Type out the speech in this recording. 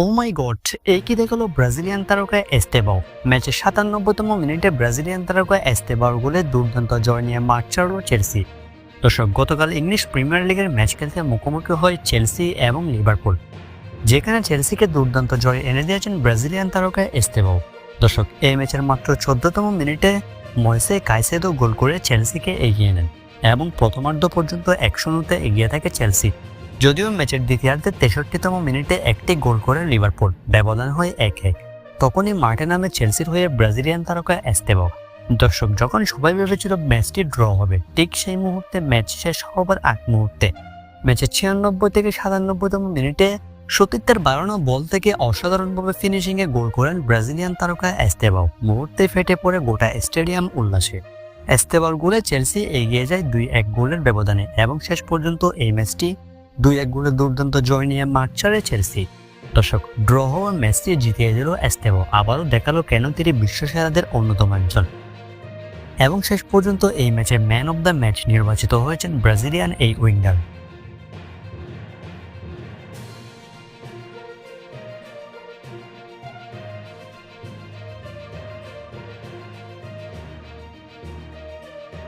ও মাই god এই কি দেখাল ব্রাজিলিয়ান তারকা এস্তেবাও? ম্যাচের সাতানব্বইতম মিনিটে ব্রাজিলিয়ান তারকা এস্তেবাও গোলে দুর্দান্ত জয় নিয়ে মাঠ ছাড়ল চেলসি। দর্শক, গতকাল ইংলিশ প্রিমিয়ার লিগের ম্যাচ খেলতে মুখোমুখি হয় চেলসি এবং লিভারপুল, যেখানে চেলসিকে দুর্দান্ত জয় এনে দিয়েছেন ব্রাজিলিয়ান তারকা এস্তেবাও। দর্শক, এই ম্যাচের মাত্র চোদ্দতম মিনিটে ময়সে কাইসেদো গোল করে চেলসিকে এগিয়ে নেন এবং প্রথমার্ধ পর্যন্ত এক শূন্যতে এগিয়ে থাকে চেলসি। যদিও ম্যাচের দ্বিতীয়ার্ধে তেষট্টিতম মিনিটে একটি গোল করে লিভারপুল ব্যবধান হয় এক এক। তখনই মাঠে নামে চেলসির হয়ে ব্রাজিলিয়ান তারকা এস্তেবাও দর্শক, যখন সবাই ভেবেছিল ম্যাচটি ড্র হবে, ঠিক সেই মুহূর্তে ম্যাচ শেষ হবার আগ মুহূর্তে। ম্যাচের ছিয়ানব্বই থেকে সাতানব্বইতম মিনিটে সতীর্থের বাড়ানো বল থেকে অসাধারণভাবে ফিনিশিংয়ে গোল করেন ব্রাজিলিয়ান তারকা এস্তেবাও মুহূর্তে ফেটে পড়ে গোটা স্টেডিয়াম উল্লাসে। এস্তেবাল গোলে চেলসি এগিয়ে যায় দুই এক গোলের ব্যবধানে এবং শেষ পর্যন্ত এই ম্যাচটি দুই এক গোলে দুর্দান্ত জয় নিয়ে মাঠ ছাড়ে চেলসি। দর্শক, ড্র হওয়া ম্যাচটি জিতিয়ে দিল এস্তেবো আবারও দেখাল কেন তিনি বিশ্বসেরাদের অন্যতম একজন। এবং শেষ পর্যন্ত এই ম্যাচে ম্যান অব দ্য ম্যাচ নির্বাচিত হয়েছেন ব্রাজিলিয়ান এই উইঙ্গার।